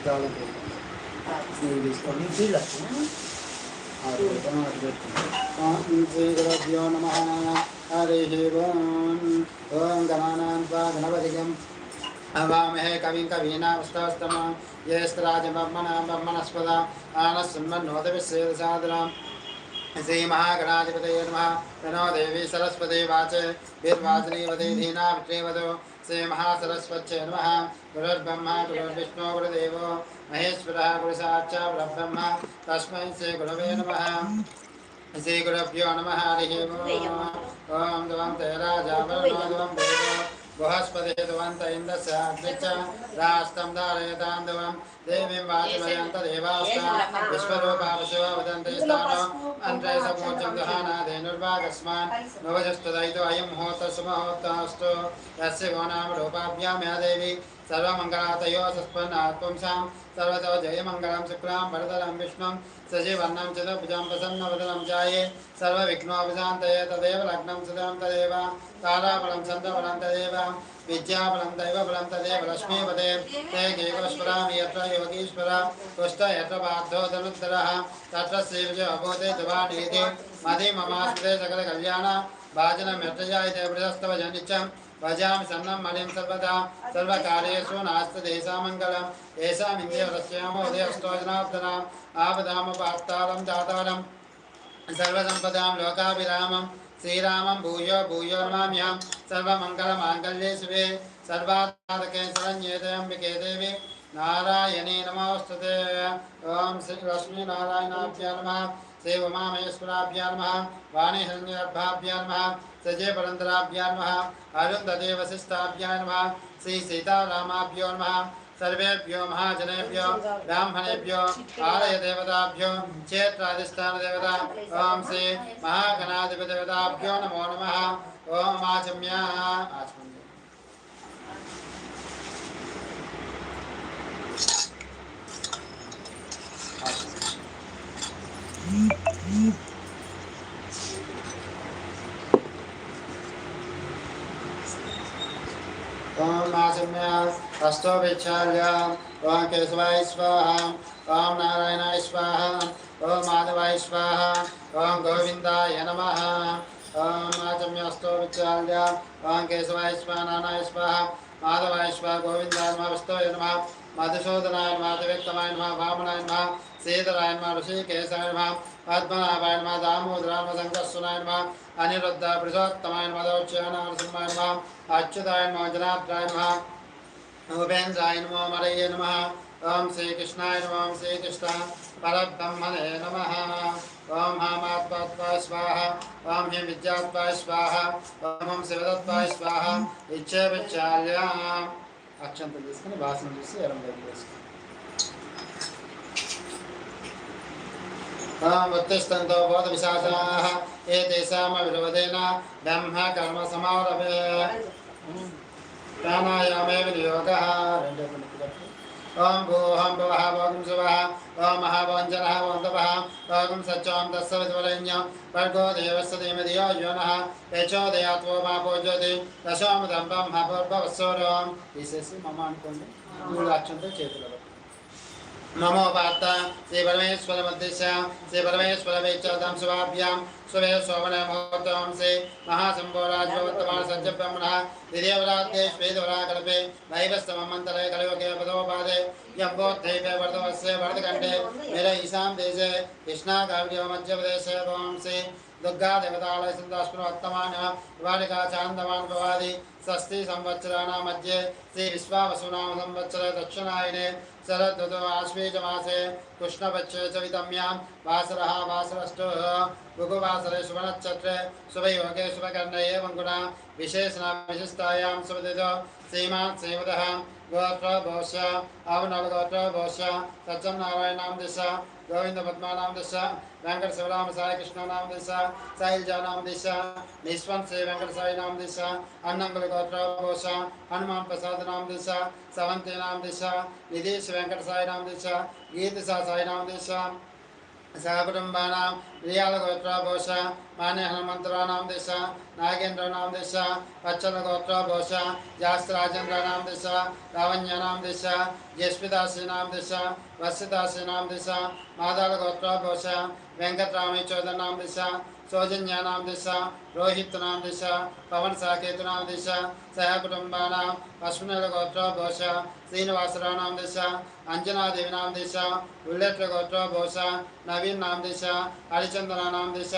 ఇచ్చిన తర్వాత దాళం చేద్దాం నీళ్ళు తీసుకొని వీళ్ళు వస్తున్నా? ఆరు పెడతాం అటు పెట్టుకుంటాం శ్రీ గురుభ్యో నమ హరి ఓం ఓం గణానాం త్వా గణపతిగం అవామహే కవిం కవీనామస్తమం జ్యేష్ఠరాజబ్రహ్మణ బ్రహ్మణస్పద ఆనస్సున్మన్నోదవిశ్వేదసాదనం శ్రీమహాగణాధిపతయ నమ ప్రణో దేవి సరస్వతి వాచే వీర్వాచనీవతే ధీనా విష్ణేవదో శ్రీమహాసరస్వత్యై నమ. గురుర్బ్రహ్మ గురుర్విష్ణు గురుదేవో మహేశ్వరः గురుసాక్షా పరబ్రహ్మ తస్మై శ్రీ గురవే నమః. శ్రీ గురుభ్యో నమః. राष्ट्रं धारयतां दिवं देवीं वाचमयन्त देवास्ता विश्वरूपावशिवदन्ते स्थानो अन्त्रे सपूज्यं गहानाधेनुर्वागस्मान् नवजस्तुदयितो अयं होतसुमहोतास्तु यस्य गो नाम रूपाभ्यां या देवी सर्वमङ्गलातयो सस्पन्ना त्वं सां सर्वतो जयमङ्गलं शुक्लां भरतरं विष्णुं सजीवर्णं चतुर्भुजां प्रसन्नवदनं जाये सर्वविघ्नोपशान्तये तदेव लग्नं सुतं तदेव ताराबलं चन्द्रबलं तदेव। విద్యాబలం దైవబలం తదేవ లక్ష్మీపదే తే ఎత్ర యోగీశ్వర తుష్ట ఎత్ర బాధో ధనుద్ధర తత్ర శ్రీవిజయబోధే ధవాణీతి మది మమాస్తే సకల కళ్యాణ భాజనం ఎత్రజాయితే బృహస్తవ జనిత్యం భజామి సన్నం మలిం సర్వదా సర్వకార్యేషు నాస్తి దేశామంగళం ఏషామింద్రియవరస్యామో ఉదయస్తోజనార్దనాం ఆపదామపాత్తాలం దాతాలం సర్వసంపదాం లోకాభిరామం श्रीरामं भूयो भूयो नमाम्यां सर्वमङ्गलमाङ्गल्ये शिवे सर्वाधारके शरण्ये त्र्यम्बिके देवी नारायणे नमोऽस्तुते ॐ श्रीलक्ष्मीनारायणाभ्या नमः श्री उमामहेश्वराभ्या नमः वाणीहरण्यर्भाभ्या नमः नमः नमः श्रीसीतारामाभ्यो नमः सर्वेभ्यो महाजनेभ्यो ब्राह्मणेभ्यो आलयदेवताभ्यो क्षेत्राधिष्ठानदेवता ॐ श्री महागणाधिपदेवताभ्यो नमो नमः। ॐ आचम्याः। आचम्य। Mm-hmm. ఓం నాశమ్య హస్తో విచ్చాల్య ఓం కేశవాయ స్వాహ ఓం నారాయణాయ స్వాహ ఓం మాధవాయ స్వాహ ఓం గోవిందాయ నమ ఓం నాశమ్య హస్తో విచ్చాల్య ఓం కేశవాయ స్వాహ నారాయణ స్వాహ మాధవాయ స్వాహ గోవిందాయ నమ హస్తోయ నమ మధుసూదనాయ నమ నమ వామనాయ నమ సీతరాయ నమ ఋషికేశాయ నమ पद्मनाभाय नमः दामोदराय नमः शङ्करस्वनाय नमः अनिरुद्ध पुरुषोत्तमाय नमः दौच्यनारसिंहाय नमः अच्युताय नमः जनार्दनाय नमः उपेन्द्राय नमो मरये नमः ओम श्रीकृष्णाय नमः ओम श्रीकृष्ण परब्रह्मणे नमः ओम हामात्मात्मा स्वाहा ओम हिम विद्यात्मा स्वाहा ओम हम शिवदत्ता स्वाहा इच्छे विचार्याम అక్షంతలు తీసుకుని వాసన చూసి ఎరం దగ్గర उत्तिष्ठन्तो बोधविशाखाः एतेषामविरोधेन ब्रह्म कर्म समारभे प्राणायामे विनियोगः ॐ भूहं भुवः भोगं शुभः ॐ महाभोञ्जनः वन्दवः भोगं सच्चां तस्य विद्वलन्यं भर्गो देवस्य धीमधियो यो नः యచోదయాత్వో మా పూజ్యోతి దశోముదం బ్రహ్మ పూర్వవస్సూరం తీసేసి మమ అనుకోండి మూడు అక్షంతో చేతులు नमो वार्ता, श्री परमेश्वर मध्य श्री परमेश्वर वेचातां शुभाभ्यां शुभे शोभन महोत्तम से महासंभोराज वर्तमान सज्ज ब्रह्मणः कल्पे दैवस्तम दैवस्तमन्तरे कलयोगे पदोपादे यम्बोद्धैपे वर्धवस्य वर्धकण्ठे, मेरे ईशान देशे कृष्णा गाव्य मध्य कृष्णाकाव्यमध्यप्रदेशे भवांसि दुर्गा देवतालय सन्दास्पुरोत्तमान वालिका चान्दवान् भवादि मध्य मध्ये श्रीविश्वावसुनाम संवत्सर दक्षिणायने शरदुतो आश्वेजमासे कृष्णपक्षे च विदम्यां, वासरः, वासरष्टुः, भुगुवासरे शुभनक्षत्रे, शुभयोगे शुभकर्णे एवं गुणा विशेषणा विशिष्टायां सुमदितो सीमा सेवदः గోత్ర భోష ఆవనల గోత్ర భోష సత్యం నారాయణాం దిశ గోవింద పద్మానాం దిశ వెంకట శివరామ సాయి కృష్ణనామ దిశ శైలజానామ దిశ నిస్వం శ్రీ వెంకట సాయి నామ దిశ అన్నంగుల గోత్ర భోష హనుమాన్ ప్రసాద్ నామ దిశ సవంతి నామ దిశ నిధీష్ వెంకట సాయి నామ దిశ గీత సాయి నామ దిశ సహకుటుంబానాం రియాల గోత్రభోష మాన్య హనుమంతరాణం దిశ నాగేంద్రనాం దిశ పచ్చల గోత్రభోష జాస్త్రాజేంద్రనాం దిశ లావణ్యనాం దిశ జస్మిదాసీనాం దిశ వత్సిదాసీనాం దిశ మాదాల గోత్రభోష వెంకట్రామేశ్వరనాం దిశ సౌజన్యానాం దిశ రోహిత్నాం దిశ పవన్ సాకేతునాం దిశ సహకుటుంబానాం అశ్వినుల గోత్రభోష శ్రీనివాసరాణం దిశ అంజనాదేవినాం దిశ ఉల్లెట్ల గోత్రభోష నవీన్ నాం దిశ హరిచంద్రనాం దిశ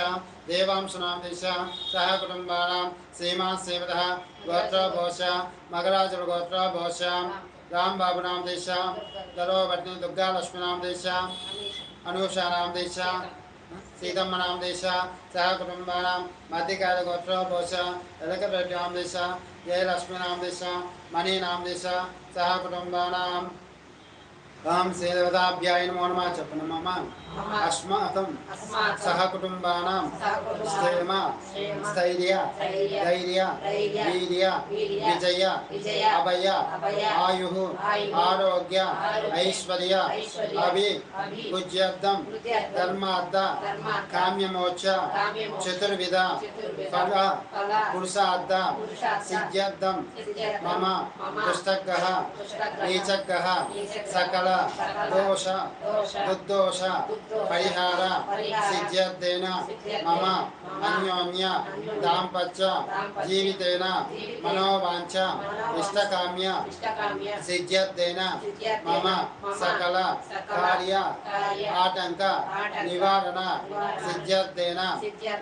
దేవాంశనాం దిశ సహకుటుంబానాం శ్రీమాన్ శ్రీమద గోత్రభోష మగరాజుల గోత్రభోష రాంబాబునాం దిశ దరోభట్ని దుర్గాలక్ష్మినాం సీతమ్మనాం దేశ సహ కుటుంబానాం మధ్యకాల గోత్రోభోష ఎలకరెడ్డినాం దిశ జయలక్ష్మీనాం దిశ మణీనాం దిశ సహకుటుంబానాం ఓం శ్రీదేవతాభ్యాయ నమో నమః చెప్పనమ్మ अस्माकं सहकुटुम्बानां क्षेम, स्थैर्य, धैर्य, वीर्य, विजय, अभय, आयु, आरोग्य, ऐश्वर्य, अभि पूज्यर्थं धर्मार्थ काम्यमोच चतुर्विध, फल पुरुषार्थ सिद्ध्यर्थं मम, पुस्तकः, नीचकः, सकल, दोष, दुर्दोष పరిహార సిద్ధ్యర్థేన మమ అన్యోన్య దాంపత్య జీవితేన మనోవాంఛ ఇష్టకామ్య సిద్ధ్యర్థేన మమ సకల కార్య ఆటంక నివారణ సిద్ధ్యర్థేన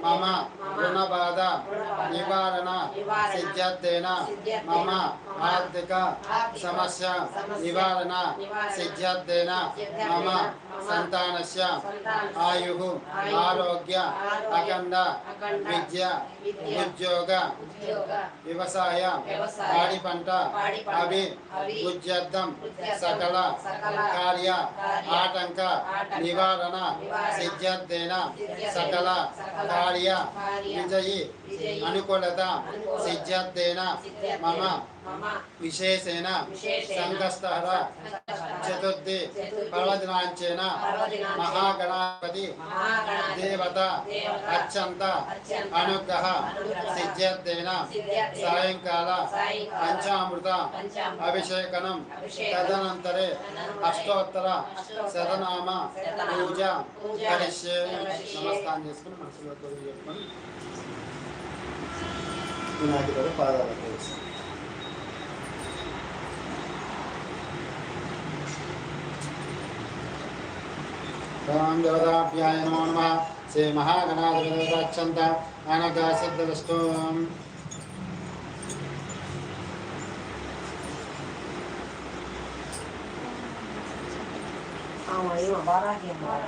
మమ రుణబాధ నివారణ సిద్ధ్యర్థేన మమ ఆర్థిక సమస్య నివారణ సిద్ధ్యర్థేన మమ సంతానస్య ఆయు ఆరోగ్య అఖండ విద్య ఉద్యోగ వ్యవసాయ పాడి పంట అవి ఉద్యర్థం సకల కార్య ఆటంక నివారణ సిద్ధ్యర్థేన సకల కార్య విజయి అనుకూలత సిద్ధ్యర్థేన మమ విశేషేణ. సంకష్టహర చతుర్థి. పర్వదినాంచేన. మహాగణాపతి దేవత. అత్యంత. అనుగ్రహ. సిద్ధ్యర్థేన. సాయంకాల. పంచామృత. అభిషేకనం. తదనంతరే. అష్టోత్తర. శతనామ పూజ. కరిష్యే. నమస్కారం చేసుకుని మనసులో చెప్పుకొని. వినాయకుడు పాదాలకు ओम देवताभ्याय नमो नमः। श्री महागणाधिपतिरक्षन्त अनगासिद्धदस्तुम् हाँ वही हमारा ही हमारा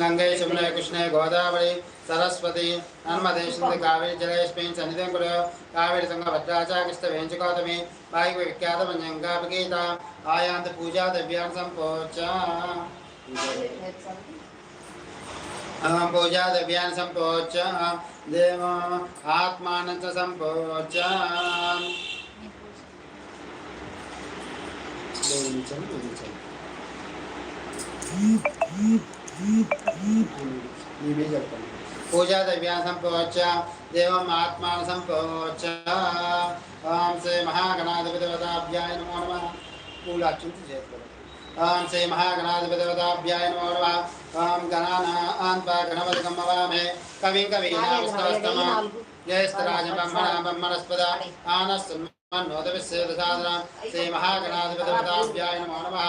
గంగే శమునే కృష్ణే గోదావరి సరస్వతి నర్మదే సింధు కావేరి జలేష్మి సన్నిధింకుడు కావేరి సంగ భద్రాచాకృష్ణ వేంచుకోతమి వాయువ విఖ్యాత మంజంగాపిగీత ఆయాంత పూజా దివ్యాన్ సంపోచ పూజా దివ్యాన్ సంపోచ దేవ ఆత్మానంద సంపోచ దేవుని पूजा पूजाद्रव्या संपोच देव आत्मा संपोच ओम से महागणाधिपतिव्याय नमो नम। मूलाचिंत जय ओम से महागणाधिपतिव्याय नमो नम। ओम गणानान् गणपतिकं कवि कविं कवीनां ज्येष्ठराजं ब्रह्मणां ब्रह्मणस्पद साधना। से श्रीमहागणाधिपतिवताभ्याय नमो नमः।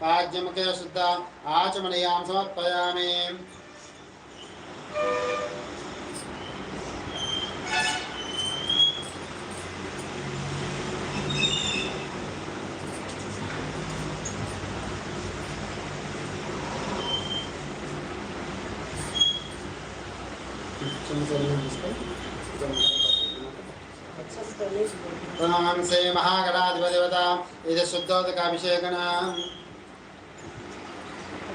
పాద్యముఖే శుద్ధ ఆచమనీయాం సమర్పయామి ఓం శ్రీ మహాగణాధిపతివత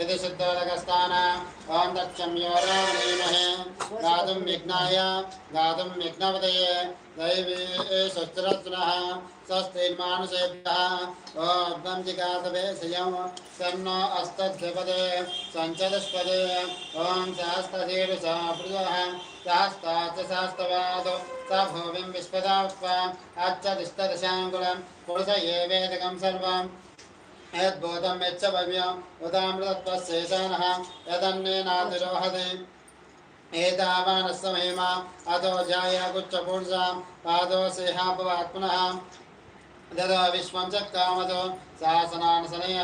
इति शुद्धोदकस्थान ॐ तत्संयोरो नीमहे गातुं विघ्नाय गातुं विघ्नपतये दैवी स्वस्तिरत्नः स्वस्तिर्मानुषेभ्यः ॐ जिगातवे श्रियं सन्नो अस्तद्धिपदे सञ्चतुष्पदे ॐ सहस्रशीर्षा प्रियः सहस्ताच्च सहस्तवादो स भूमिं विश्वदास्व अच्छ तिष्ठदशाङ्कुलं पुरुष एवेदकं सर्वम् यद्बोधं यच्च भव्यम् उदामृतत्वशेषानः यदन्नेनातिरोहति एतावानस्य अतो जायागुच्छपुंसां पादो सेहापवात्मनः ददो विश्वं च कामतो शासनानसने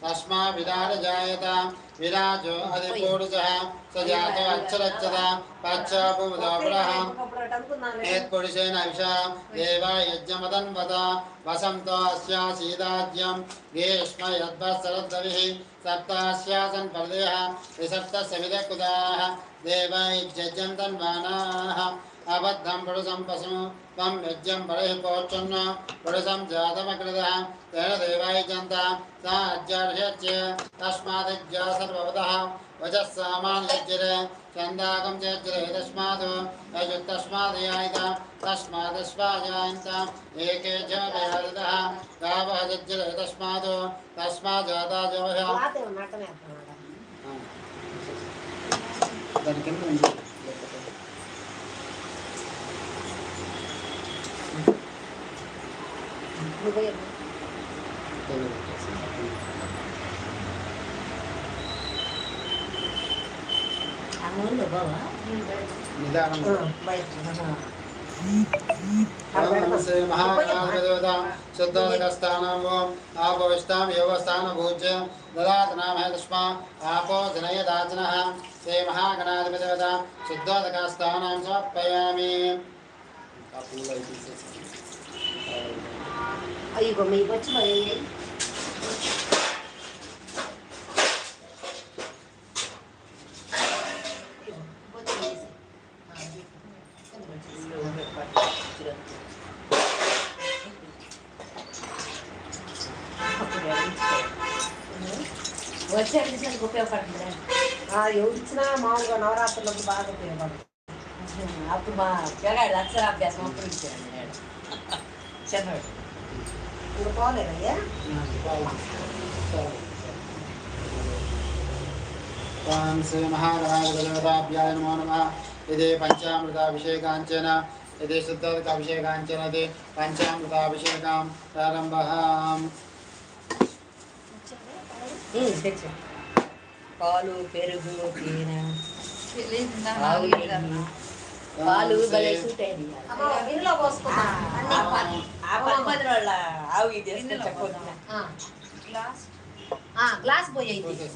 अपि तस्मा विराट जायत विराजो अधिपूर्जः स जातो अच्छरच्यत पश्चापुमुदोपुरः यत्पुरुषेण विषा देवा यज्ञमदन्वत वसन्तो अस्यासीदाज्यं ग्रीष्म यद्वत्सरद्रविः सप्तास्यासन् परदेः विसप्तस्य विदकुदाः देव इज्यज्यं तन्वानाः अबद्धं पुरुषं पशु त्वं यज्ञं बलिः पोच्छन्न पुरुषं जातमकृतः तेन देवायजन्त सा अज्यार्ह्यच्य तस्मादिज्या सर्ववतः वचः सामान्यज्यरे छन्दाकं चेज्यरे तस्मात् यजुत्तस्मादयायत तस्मादस्माजायन्त एके च वेदतः गावः जज्यरे तस्मात् तस्माज्जाता जवः దాని కింద ఆపవిష్టాం యోగస్థాన భూజ్య దదాత నామ తస్మా ఆపో జనయదాచన శ్రీ మహాగణాధిపతివత శుద్ధోదకస్థానం సమర్పయామి ఆ పూలు అవి తీసేసి అయ్యో మీకు వచ్చి మరి వచ్చే విషయానికి ఉపయోగపడుతుంది ఎవరు ఇచ్చినా మామూలుగా నవరాత్రులకు బాగా ఉపయోగపడుతుంది అప్పుడు మా పిల్లగాడు అక్షరాభ్యాసం అప్పుడు ఇచ్చాడు నేను చెప్పాడు ఇంకా పోలేదయ్యా. తాం శ్రీ మహారాజదేవతాభ్యాయ నమో నమః. ఇది పంచామృతాభిషేకాంచన ఇది శుద్ధాభిషేకాంచన ఇది పంచామృతాభిషేకం ప్రారంభः. పాలు పెరుగు పాలు భలే ఆ పది మంది వాళ్ళ ఆవు ఇది చేసుకొని చెప్పొద్దు గ్లాస్ పోయి అయితే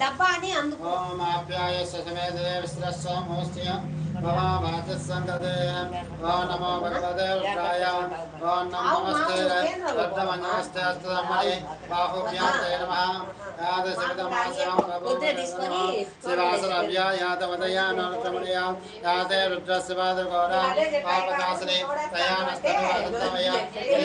డబ్బా అని అందుకు ఓం ఆప్యాయ ససమేదే విశ్రస్వ మోస్త్య భవామాచ సంగతే ఓం నమో భగవతే రుద్రాయ ఓం నమో నమస్తే వర్ధమన్యమస్తే అస్తమణి బాహుభ్యాం తే నమః యాదశవితమాసనం శివాసరభ్యా యాతవదయా నరతమణయా యాతే రుద్రస్య పాదగౌరా పాపదాసనే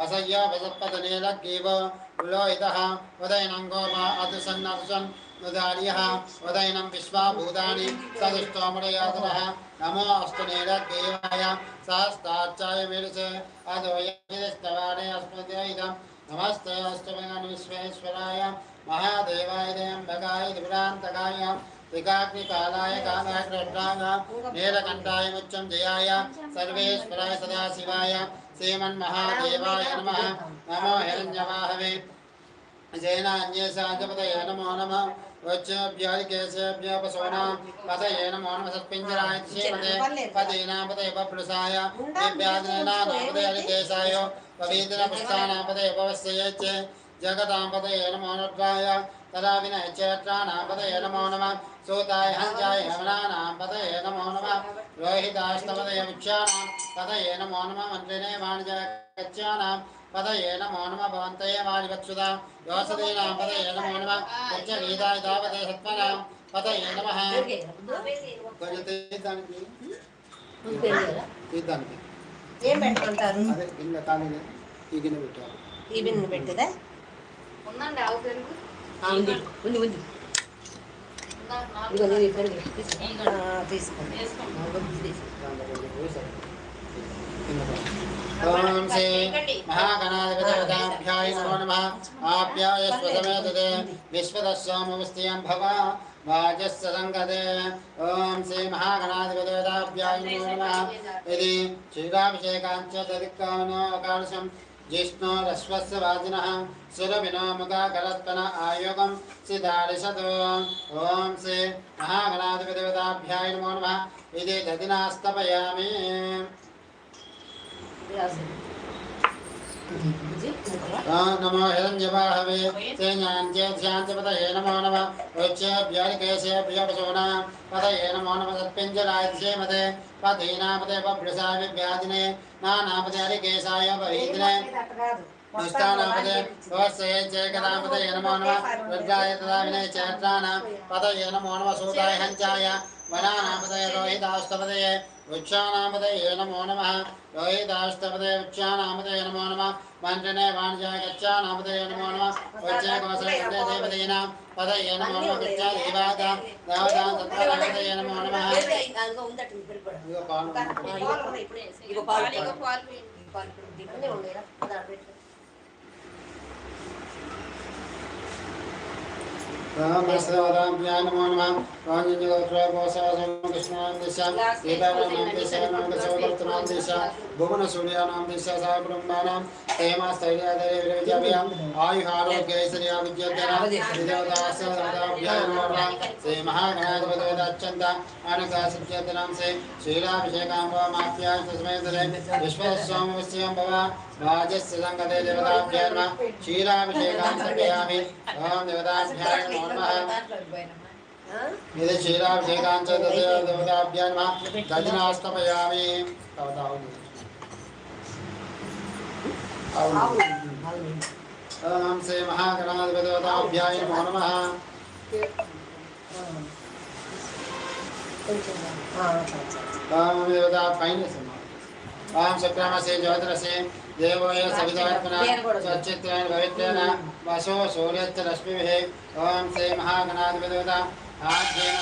असह्याभसत्पदनेलग्गीव पुलोहितः उदयनं गोमा अदुसन् उदार्यः उदयनं विश्वा भूतानि नमो अस्तु नीलग्गीवाय। सहस्ताच्चाय विलसे अदोयस्तवाने अस्मदयिदं नमस्ते अस्तुमेन विश्वेश्वराय महादेवाय देवभगाय दुरान्तकाय त्रिकाग्निपालाय कामाग्रभ्राय नीलकण्ठाय मुच्चं जयाय। सर्वेश्वराय सदाशिवाय। श्रीमन्महादेवाय नमः। नमो हिरण्यवाहवे जैनान्येशाजपतये नमो नमः। वच्चभ्यादिकेशेभ्यः पशूनां पतये नमो नमः। सत्पिञ्जराय श्रीमते पतीनां पतये వినయ క్షేత్రానాపతయ నమో నమ సూతాయ హంజాయ హవనానాపతయ నమో నమ రోహితాస్తపతయ వృక్షాణాం పతయే నమో నమ మంత్రినే వాణిజయ గచ్చానాం పదయే నమో నమ భవంతయే వాణివత్సుదా యోసదీనాం పదయే నమో నమ ఉచ్చ గీతాయ తావతే సత్వనాం పదయే నమః తీద్దానికి ఏం పెట్టుకుంటారు? గిన్నె ఈ గిన్నె పెట్టారు ఈ బిన్ను పెట్టిదా? ఉందండి ఆవు పెరుగు? ఉంది. ఉంది ఉంది. ఇదిగో నేను ఈ పెరుగు తీసుకో. ఆ, తీసుకోండి ఓం శ్రీ మహాగణాధిపతిపదాభ్యాయ నమో నమః. ఆప్యాయ స్వసమేతదే. విశ్వదస్వామవస్తియం భవ. వాజస్య సంగతే. ఓం శ్రీ మహాగణాధిపతిపదాభ్యాయ నమో నమః. ఇది క్షీరాభిషేకాంచ తదిక్కానోకాశం जिष्णो रश्वस्य वाजिनः शिरविनोमुखाकरत्तन आयोगं ॐ नमो नमः। इति दधिनास्तपयामि నమో హిరణ్యవాహవే సేనాంచే ధ్యాంచపతయే నమో నమ. ఉచ్చేభ్యోలికేశేభ్యోపశోనా పతయే నమో నమ సత్పింజరాయ శ్రీమతే పదీనాపతే పభ్రుసా విభ్యాదినే నానాపతే హరికేశాయ పవీదినే దుష్టానాపదే భవస్సయే చేకదాపతయే నమో నమ. రుద్రాయ తదా వినయ చేత్రాణాం పతయే నమో నమ సూతాయ వృక్షానామదయ నమో నమ. రోహితాష్టపదయ వృక్షానామదయ నమో నమ. మంత్రినే వాణిజ్య గచ్చానామదయ నమో నమ. వచ్చే కోసలే దేవదీనాం పదయ నమో నమ. గచ్చా దేవాద దేవదాం సత్పదయ నమో నమ. అందులో ఉందట ఈ పెరుగు కూడా. ఇదిగో పాలు. ఇదిగో పాలు. ఇక పాలు. పాలు. పెరుగు దీంట్లో అన్నీ ఉండేరా దాని పెట్టు. రామశ్రవరాభ్యాయ నమో నమ రాజన్యగోత్ర గోసాసం కృష్ణాం దిశ గీతారామం దిశ నామ సోదర్తనాం దిశ భువన సూర్యానాం దిశా కుటుంబానాం హేమ స్థైర్యాదయం ఆయుహారోగ్యైశ్వర్య విద్యోధన శ్రీ మహాగణాధిపతివదచ్చంద అనుకాసిద్యోధనాం శ్రీ శ్రీరాభిషేకాంబమాప్యాయ తస్మేంద్రే విశ్వస్వామవస్యం భవ రాజస్య సంగతే దేవతాభ్యాయ నమః క్షీరాభిషేకాం సమయామి ఓం దేవతాభ్యాయ నమో నమః ఇది క్షీరాభిషేకాంచ దేవతాభ్యాయ నమః దర్శనాస్తమయామి తవతావు అవును ఓం శ్రీ మహాగణాధిపతివతాభ్యాయ నమో నమః. ఓం పైన ఓం శుక్రమసే జ్యోతిరసే దేవోయ సవితాత్మన సచిత్రేణ పవిత్రేణ వసో సూర్యచ్చ రశ్మిభిः. ఓం శ్రీ మహాగణాధిపతివత ఆధ్యేన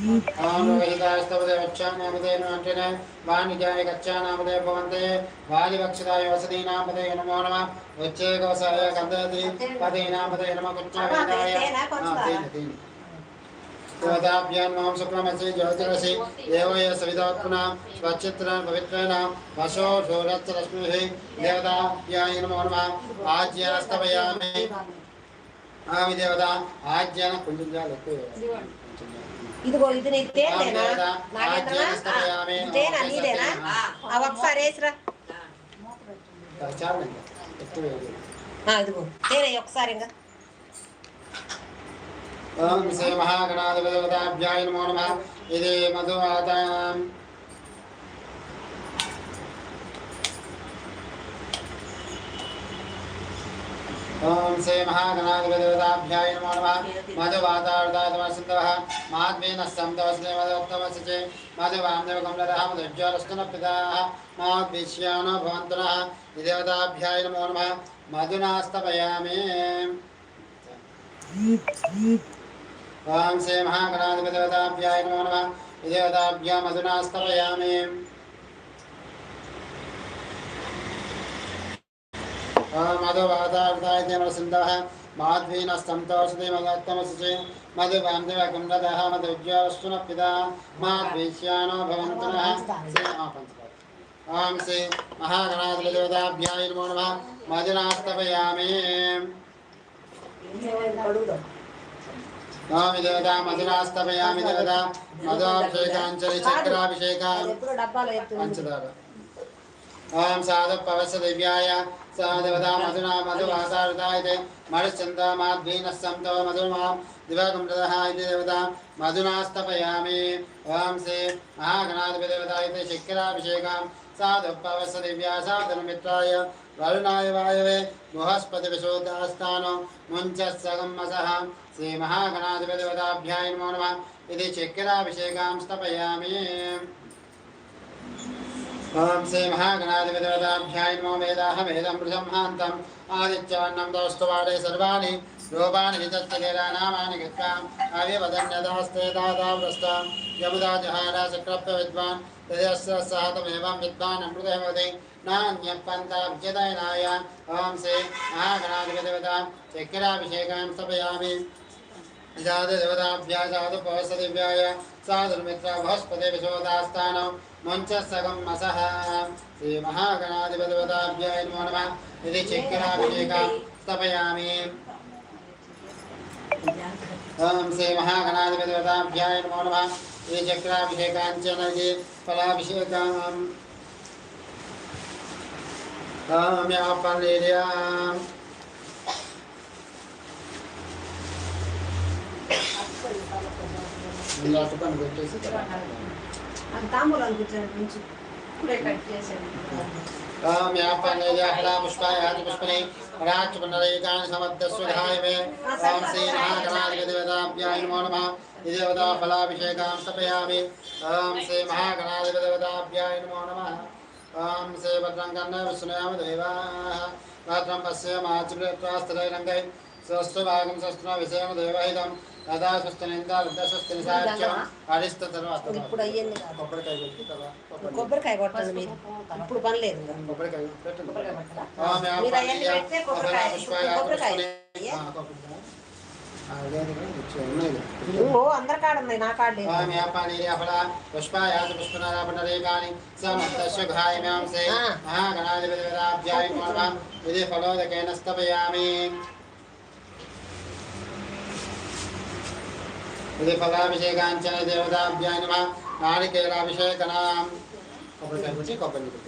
आमहितास्तवदे वक्षानामदेनाञ्जने वाणिजाय कच्चानामदे भवन्ते वालिवक्षदाय वसतीनामदे नमो नमः उच्चैकवसाय कन्दति पदीनामदे नमः कुच्छवेदाय तेन तेन त्वदाभ्यान्मां शुक्लमसि ज्योतिरसि देवय सविदात्मना स्वच्छित्रं पवित्रेण वशो शूरश्च रश्मिः देवताभ्याय नमो नमः आज्यास्तवयामि आमि देवता आज्ञान कुञ्जञ्जा लक्ष्मी ఇదిగో ఇది నీకు కదా, నాగేంద్రనా. తేనా నీదేనా? ఆ. ఒకసారి వేసిరా. ఇదిగో తేనే ఒకసారి ఇంకా. ఓం శ్రీ మహాగణాధిపతివతాభ్యాయ నమో నమః. ఇది మధువాతాం ఓం శ్రీ మహాగణాధిపతివతాభ్యాయ నమో నమః. మధువాతావృతాతమసింధవః మాధ్వేన సంతవస్నే మధోత్తమస్య మధువాందేవ కమలరః మధుజ్వలస్తున పితాః మాద్విష్యానో భవంతునః ఇదేవతాభ్యాయ నమో నమః. మధునాస్తపయామి. ఓం శ్రీ మహాగణాధిపతివతాభ్యాయ నమో నమః. విదేవతాభ్యాం అధునా స్తపయామి ఓం మధువాతార్థాయ నరసింహः మాధ్వీన సంతోషదే మదత్తమసి మధువాందేవ కుండదః మధుజ్వలస్తున పితా మాద్విష్యానో భవంతునః శ్రీ ఆ, పంచపాద. ఓం శ్రీ మహాగణాధిపతివతాభ్యాయ నమో నమః మధునా స్తపయామి స్వామి దేవత మధురాస్తమయామి దేవత మధురాభిషేకాంచలి చక్రాభిషేకం ఎప్పుడు డబ్బాలో చెప్తుంది పంచదార ఓం సాధు పవస దివ్యాయ సా దేవత మధునా మధువాసారుతాయ మరుశ్చంద మాధ్వీన సంతో మధుమా దివగుండదః ఇది దేవత మధునాస్తపయామి ఓం శ్రీ మహాగణాధిపతి దేవత ఇది చక్రాభిషేకం సాధు పవస దివ్యా సాధనమిత్రాయ వరుణాయ వాయవే బృహస్పతి విశోదాస్థానం ముంచ సగమ్మసః శ్రీ మహాగణాధిపతి దేవతాభ్యాయ నమో నమః ఇది చక్రాభిషేకం స్తపయామి ఓం శ్రీ మహాగణాధిపతి దేవతాభ్యాయ నమో వేదాహ వేదం బ్రహ్మాంతం ఆదిత్యవర్ణం దౌస్తవాడే సర్వాణి రూపాణి వితత్తగేరా నామాని గత్వాం అవివదన్యదాస్తే దాదావ్రస్తాం యముదా జహార చక్రప్య విద్వాన్ తదస్య సహతమేవం విద్వాన్ అమృతమవతి నాణ్యపంతాభ్యదయనాయ ఓం శ్రీ మహాగణాధిపతి దేవత చక్రాభిషేకం స్థపయామి జాత దేవతాభ్యా జాత పవస దివ్యాయ సాధుర్మిత్ర బృహస్పతి విశోదాస్థానం ముంచ సగం మసః శ్రీ మహాగణాధిపతి దేవతాభ్యాయ నమో నమః ఇది చక్రాభిషేకం స్థపయామి ఓం శ్రీ మహాగణాధిపతి దేవతాభ్యాయ నమో నమః ఇది చక్రాభిషేకాంచన ఇది ఫలాభిషేకం ఓం యాపల్లీర్యాం ఇలా అటుపని పెట్టేసి అది తాంబూలాలు కూర్చొని నుంచి ఇప్పుడే కట్ చేశాను ఓం యాపల్లీర్యాహ్లా పుష్పాయాతి పుష్పనే రాజపుండరైకాని సమద్దస్వధాయ మే ఓం శ్రీ మహాగణాధిపతిదేవతాభ్యాయ నమో నమః. ఇది దేవతా ఫలాభిషేకం స్థపయామి ఓం శ్రీ మహాగణాధిపతిదేవతాభ్యాయ నమో నమః. ఓం శ్రీ భద్రం అరిష్ట తర్వాత ఇప్పుడు అయ్యింది కాదు. కొబ్బరికాయ కొట్టి తర్వాత కొబ్బరి- కొబ్బరికాయ కొట్టండి మీరు. ఇప్పుడు పని లేదు. కొబ్బరికాయ పెట్టండి. పుష్పనే కొయ్య. ఉదిఫలాభిషేకాంచన దేవతాభ్యానిమ నారికేలాభిషేకనాం. కొబ్బరి కొబ్బరి